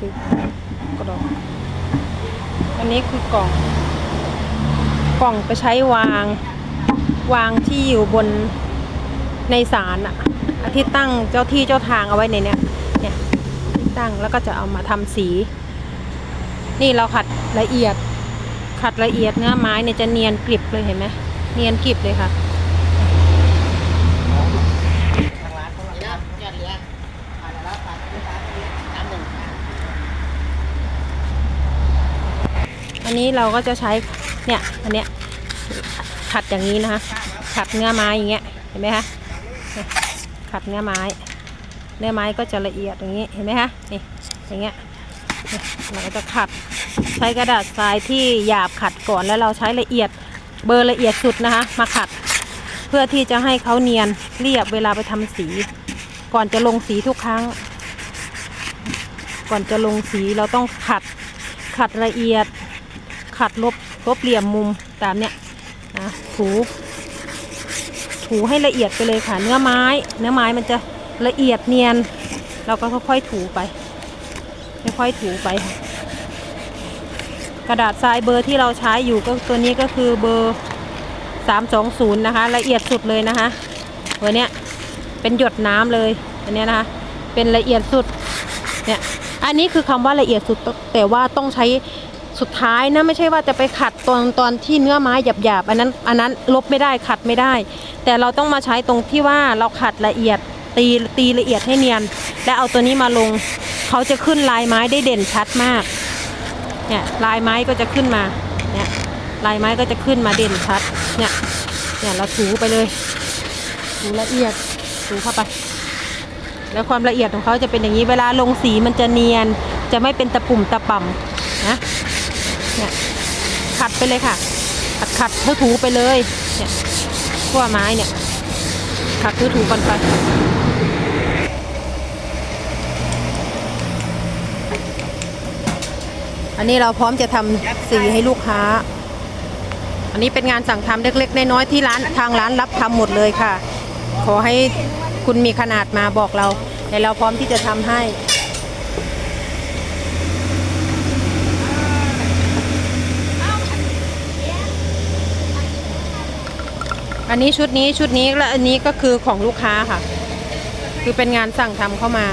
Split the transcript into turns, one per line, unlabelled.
คือกล่อง อันนี้คือกล่อง กล่องไปใช้วาง วางที่อยู่บนในศาลอะที่ตั้งเจ้าที่เจ้าทางเอาไว้ในเนี้ยเนี่ยที่ตั้งแล้วก็จะเอามาทำสี นี่เราขัดละเอียด ขัดละเอียดเนื้อไม้เนี่ยจะเนียนกริบเลยเห็นไหมเนียนกริบเลยค่ะ
ทางร้านเขาหลังยอดเรือผ่านแล้วผ่านลูกค้าน้ำหนึ่ง
อันนี้เราก็จะใช้เนี่ยอันเนี้ยขัดอย่างนี้นะคะ ขัดเนื้อไม้อย่างเงี้ยเห็นไหมคะขัดเนื้อไม้ เนื้อไม้ก็จะละเอียดอย่างนี้เห็นไหมคะนี่อย่างเงี้ยเราก็จะขัดใช้กระดาษทรายที่หยาบขัดก่อนแล้วเราใช้ละเอียดเบอร์ละเอียดสุดนะคะ มาขัดเพื่อที่จะให้เขาเนียนเรียบเวลาไปทำสี ก่อนจะลงสีทุกครั้ง ก่อนจะลงสีเราต้องขัดขัดละเอียด ขัดลบลบเหลี่ยมมุมตามเนี้ยนะถูถูให้ละเอียดไปเลยค่ะ เนื้อไม้ เนื้อไม้มันจะละเอียดเนียน เราก็ค่อยๆถูไปค่อยๆถูไปค่ะกระดาษทรายเบอร์ที่เราใช้อยู่ก็ตัวนี้ก็คือเบอร์ 320 นะคะ ละเอียดสุดเลยนะคะตัวเนี้ยเป็นหยดน้ำเลยอันเนี้ยนะคะ เป็นละเอียดสุดเนี่ยอันนี้คือคำว่าละเอียดสุดแต่ว่าต้องใช้ สุดท้ายนะไม่ใช่ว่าจะไปขัดตอนตอนที่เนื้อไม้หยาบๆอันนั้นอันนั้นลบไม่ได้ขัดไม่ได้ แต่เราต้องมาใช้ตรงที่ว่าเราขัดละเอียดตีตีละเอียดให้เนียน และเอาตัวนี้มาลง เขาจะขึ้นลายไม้ได้เด่นชัดมากเนี่ยลายไม้ก็จะขึ้นมาเนี่ยลายไม้ก็จะขึ้นมาเด่นชัดเนี่ยเนี่ยเราถูไปเลยถูละเอียดถูเข้าไปแล้วความละเอียดของเขาจะเป็นอย่างนี้เวลาลงสีมันจะเนียน จะไม่เป็นตะปุ่มตะป่ำนะ เนี่ยขัดไปเลยค่ะ ขัดขัดถูถูไปเลยเนี่ยขั้วไม้เนี่ย ขัดถูถูกันไปอันนี้เราพร้อมจะทำสีให้ลูกค้า อันนี้เป็นงานสั่งทำเล็ก ๆ น้อยๆที่ร้านทางร้านรับทำหมดเลยค่ะ ขอให้คุณมีขนาดมาบอกเราแต่เราพร้อมที่จะทำให้ อันนี้ชุดนี้ชุดนี้และอันนี้ก็คือของลูกค้าค่ะ คือเป็นงานสั่งทำเข้ามา